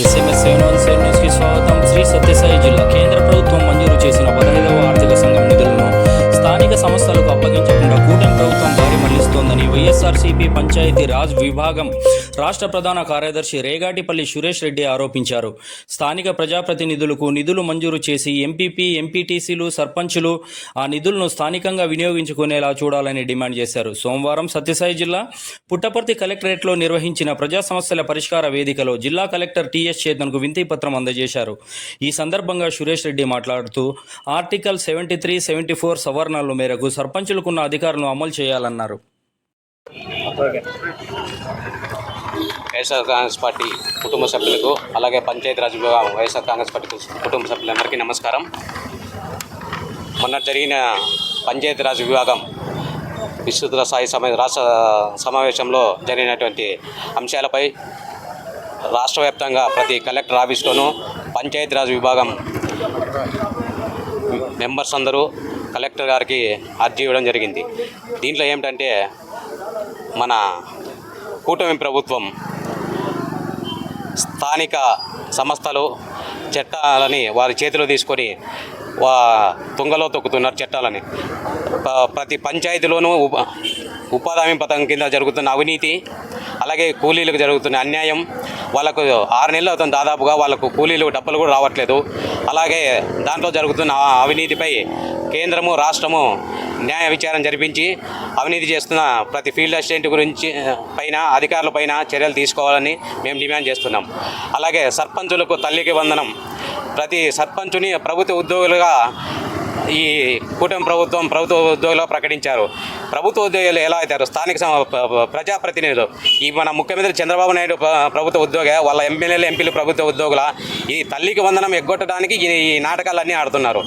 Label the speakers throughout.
Speaker 1: SMS seven one seven న్యూస్కి స్వాగతం. శ్రీ సత్యసాయి జిల్లా కేంద్ర ప్రభుత్వం మంజూరు చేసిన పదహైదవ ఆర్థిక సంఘం నిధులను స్థానిక సంస్థలకు అప్పగించకుండా కూటమి ప్రభుత్వం దారి మళ్ళిస్తోందని వైఎస్ఆర్సీపీ పంచాయతీ రాజ్ విభాగం రాష్ట్ర ప్రధాన కార్యదర్శి రేగాటిపల్లి సురేష్ రెడ్డి ఆరోపించారు. స్థానిక ప్రజాప్రతినిధులకు నిధులు మంజూరు చేసి ఎంపీపీ ఎంపీటీసీలు సర్పంచులు ఆ నిధులను స్థానికంగా వినియోగించుకునేలా చూడాలని డిమాండ్ చేశారు. సోమవారం సత్యసాయి జిల్లా పుట్టపర్తి కలెక్టరేట్లో నిర్వహించిన ప్రజా సమస్యల పరిష్కార వేదికలో జిల్లా కలెక్టర్ టీఎస్ చేతన్కు వింతి పత్రం అందజేశారు. ఈ సందర్భంగా సురేష్ రెడ్డి మాట్లాడుతూ article seventy three seventy four సవరణల మేరకు సర్పంచులకున్న అధికారులను అమలు చేయాలన్నారు.
Speaker 2: వైఎస్ఆర్ కాంగ్రెస్ పార్టీ కుటుంబ సభ్యులకు అలాగే పంచాయతీరాజ్ విభాగం వైఎస్ఆర్ కాంగ్రెస్ పార్టీ కుటుంబ సభ్యులందరికీ నమస్కారం. మొన్న జరిగిన పంచాయతీరాజ్ విభాగం విస్తృత స్థాయి సమయ రాష్ట్ర సమావేశంలో జరిగినటువంటి అంశాలపై రాష్ట్ర వ్యాప్తంగా ప్రతి కలెక్టర్ ఆఫీస్లోనూ పంచాయతీరాజ్ విభాగం మెంబర్స్ అందరూ కలెక్టర్ గారికి అర్జీ ఇవ్వడం జరిగింది. దీంట్లో ఏమిటంటే మన కూటమి ప్రభుత్వం స్థానిక సంస్థలు చట్టాలని వారి చేతిలో తీసుకొని వా తుంగలో తొక్కుతున్నారు చట్టాలని. ప్రతి పంచాయతీలోనూ ఉప ఉపాధి హామీ పథకం కింద జరుగుతున్న అవినీతి అలాగే కూలీలకు జరుగుతున్న అన్యాయం వాళ్ళకు ఆరు నెలలు అవుతుంది దాదాపుగా వాళ్ళకు కూలీలు డబ్బులు కూడా రావట్లేదు. అలాగే దాంట్లో జరుగుతున్న ఆ అవినీతిపై కేంద్రము రాష్ట్రము న్యాయ విచారణ జరిపించి అవినీతి చేస్తున్న ప్రతి ఫీల్డ్ అసిస్టెంట్ గురించి పైన అధికారుల పైన చర్యలు తీసుకోవాలని మేము డిమాండ్ చేస్తున్నాం. అలాగే సర్పంచులకు తల్లికి వందనం. ప్రతి సర్పంచుని ప్రభుత్వ ఉద్యోగులుగా ఈ కూటమి ప్రభుత్వం ప్రభుత్వ ఉద్యోగులు ప్రకటించారు. ప్రభుత్వ ఉద్యోగులు ఎలా అవుతారు? స్థానిక ప్రజాప్రతినిధులు. ఈ మన ముఖ్యమంత్రి చంద్రబాబు నాయుడు ప్రభుత్వ ఉద్యోగ వాళ్ళ ఎమ్మెల్యేలు ఎంపీలు ప్రభుత్వ ఉద్యోగుల. ఈ తల్లికి వందనం ఎగ్గొట్టడానికి ఈ నాటకాలన్నీ ఆడుతున్నారు.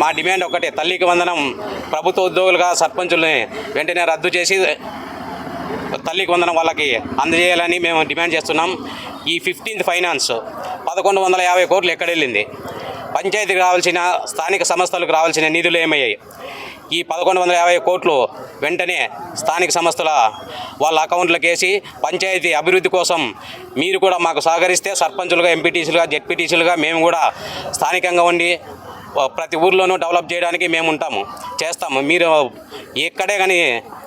Speaker 2: మా డిమాండ్ ఒకటే తల్లికి వందనం ప్రభుత్వ ఉద్యోగులుగా సర్పంచుల్ని వెంటనే రద్దు చేసి తల్లికి వందనం వాళ్ళకి అందజేయాలని మేము డిమాండ్ చేస్తున్నాం. ఈ ఫిఫ్టీన్త్ ఫైనాన్స్ పదకొండు వందల యాభై కోట్లు ఎక్కడెళ్ళింది? పంచాయతీకి రావాల్సిన స్థానిక సంస్థలకు రావాల్సిన నిధులు ఏమయ్యాయి? ఈ పదకొండు వందల యాభై కోట్లు వెంటనే స్థానిక సంస్థల వాళ్ళ అకౌంట్లకు వేసి పంచాయతీ అభివృద్ధి కోసం మీరు కూడా మాకు సహకరిస్తే సర్పంచులుగా ఎంపీటీసీలుగా జెడ్పీటీసీలుగా మేము కూడా స్థానికంగా ఉండి ప్రతి ఊర్లోనూ డెవలప్ చేయడానికి మేము ఉంటాము చేస్తాము. మీరు ఎక్కడే కానీ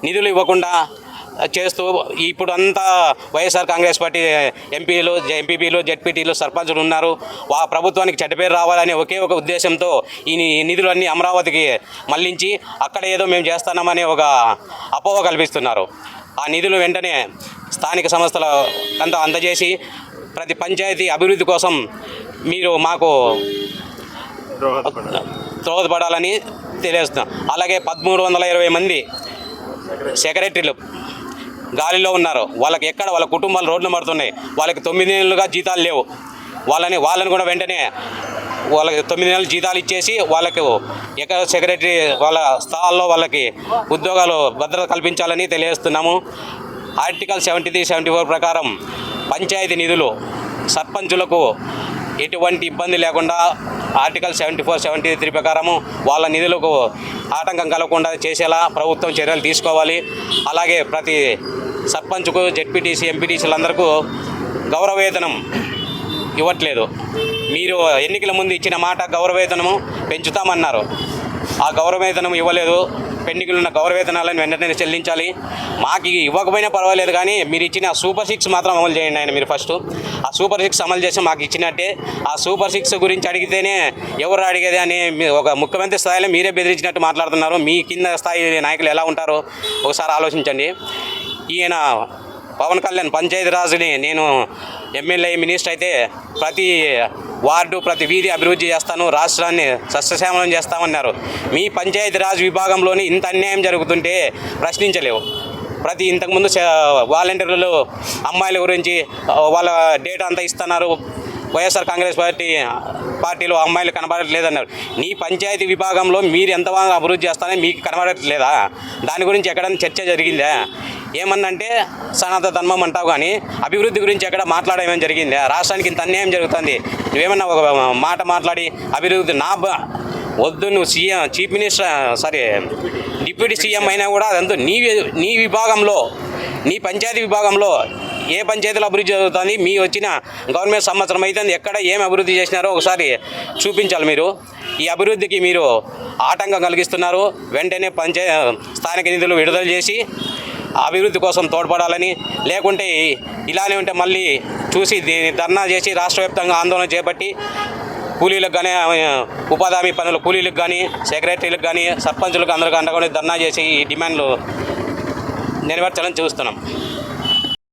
Speaker 2: నిధులు ఇవ్వకుండా చేస్తూ ఇప్పుడు అంతా వైఎస్ఆర్ కాంగ్రెస్ పార్టీ ఎంపీలు ఎంపీపీలు జెడ్పీటీలు సర్పంచులు ఉన్నారు. వా ప్రభుత్వానికి చెడ్డ పేరు రావాలనే ఒకే ఒక ఉద్దేశంతో ఈ నిధులన్నీ అమరావతికి మళ్ళించి అక్కడ ఏదో మేము చేస్తున్నామనే ఒక అపోహ కల్పిస్తున్నారు. ఆ నిధులు వెంటనే స్థానిక సంస్థల అంతా అందజేసి ప్రతి పంచాయతీ అభివృద్ధి కోసం మీరు మాకు దోహదపడాలని తెలియజేస్తున్నాం అలాగే పదమూడు వందల ఇరవై మంది సెక్రటరీలు గాలిలో ఉన్నారు. వాళ్ళకి ఎక్కడ వాళ్ళ కుటుంబాలు రోడ్లు మారుతున్నాయి. వాళ్ళకి తొమ్మిది నెలలుగా జీతాలు లేవు. వాళ్ళని వాళ్ళని కూడా వెంటనే వాళ్ళకి తొమ్మిది నెలలు జీతాలు ఇచ్చేసి వాళ్ళకు ఎక్కడ సెక్రటరీ వాళ్ళ స్థానాల్లో వాళ్ళకి ఉద్యోగాలు భద్రత కల్పించాలని తెలియజేస్తున్నాము. Article seventy three seventy four ప్రకారం పంచాయతీ నిధులు సర్పంచులకు ఎటువంటి ఇబ్బంది లేకుండా article seventy four seventy three ప్రకారము వాళ్ళ నిధులకు ఆటంకం కలగకుండా చేసేలా ప్రభుత్వం చర్యలు తీసుకోవాలి. అలాగే ప్రతి సర్పంచ్కు జెడ్పీటీసీ ఎంపీటీసీలందరికీ గౌరవవేతనం ఇవ్వట్లేదు. మీరు ఎన్నికల ముందు ఇచ్చిన మాట గౌరవవేతనము పెంచుతామన్నారు. ఆ గౌరవవేతనం ఇవ్వలేదు. పెండింగ్లు ఉన్న గౌరవేతనాలను వెంటనే చెల్లించాలి. మాకు ఇవ్వకపోయినా పర్వాలేదు కానీ మీరు ఇచ్చిన సూపర్ సిక్స్ మాత్రం అమలు చేయండి ఆయన మీరు ఫస్ట్. ఆ సూపర్ సిక్స్ అమలు చేసి మాకు ఇచ్చినట్టే ఆ సూపర్ సిక్స్ గురించి అడిగితేనే ఎవరు అడిగేది అని ఒక ముఖ్యమంత్రి స్థాయిలో మీరే బెదిరించినట్టు మాట్లాడుతున్నారు. మీ కింద స్థాయి నాయకులు ఎలా ఉంటారో ఒకసారి ఆలోచించండి. ఈయన పవన్ కళ్యాణ్ పంచాయతీరాజుని నేను ఎమ్మెల్యే మినిస్టర్ అయితే ప్రతి వార్డు ప్రతి వీధి అభివృద్ధి చేస్తాను రాష్ట్రాన్ని సస్యశ్యామలం చేస్తామన్నారు. మీ పంచాయతీరాజ్ విభాగంలోని ఇంత అన్యాయం జరుగుతుంటే ప్రశ్నించలేవు. ప్రతి ఇంతకుముందు వాలంటీర్లు అమ్మాయిల గురించి వాళ్ళ డేటా అంతా ఇస్తున్నారు. వైఎస్ఆర్ కాంగ్రెస్ పార్టీ పార్టీలో అమ్మాయిలు కనబడట్లేదన్నారు. నీ పంచాయతీ విభాగంలో మీరు ఎంత అభివృద్ధి చేస్తారని మీకు కనబడట్లేదా? దాని గురించి ఎక్కడైనా చర్చ జరిగిందా? ఏమన్నంటే సనాతన ధర్మం అంటావు కానీ అభివృద్ధి గురించి ఎక్కడ మాట్లాడేమని జరిగింది? రాష్ట్రానికి ఇంత అన్యాయం జరుగుతుంది. నువ్వేమన్నా ఒక మాట మాట్లాడి అభివృద్ధి నా బ- వద్దు నువ్వు CM chief minister sorry deputy CM అయినా కూడా అదంతా నీ నీ విభాగంలో నీ పంచాయతీ విభాగంలో ఏ పంచాయతీలో అభివృద్ధి జరుగుతుంది? మీ వచ్చిన గవర్నమెంట్ సంవత్సరం అయితే ఎక్కడ ఏం అభివృద్ధి చేసినారో ఒకసారి చూపించాలి మీరు. ఈ అభివృద్ధికి మీరు ఆటంకం కలిగిస్తున్నారు. వెంటనే పంచాయ స్థానిక నిధులు విడుదల చేసి అభివృద్ధి కోసం తోడ్పడాలని లేకుంటే ఇలానే ఉంటే మళ్ళీ చూసి ధర్నా చేసి రాష్ట్ర వ్యాప్తంగా ఆందోళన చేపట్టి కూలీలకు కానీ ఉపాధి హామీ పనులు కూలీలకు కానీ సెక్రటరీలకు కానీ సర్పంచులకు అందరికీ అండగా ధర్నా చేసి ఈ డిమాండ్లు నెరవేర్చాలని చూస్తున్నాం.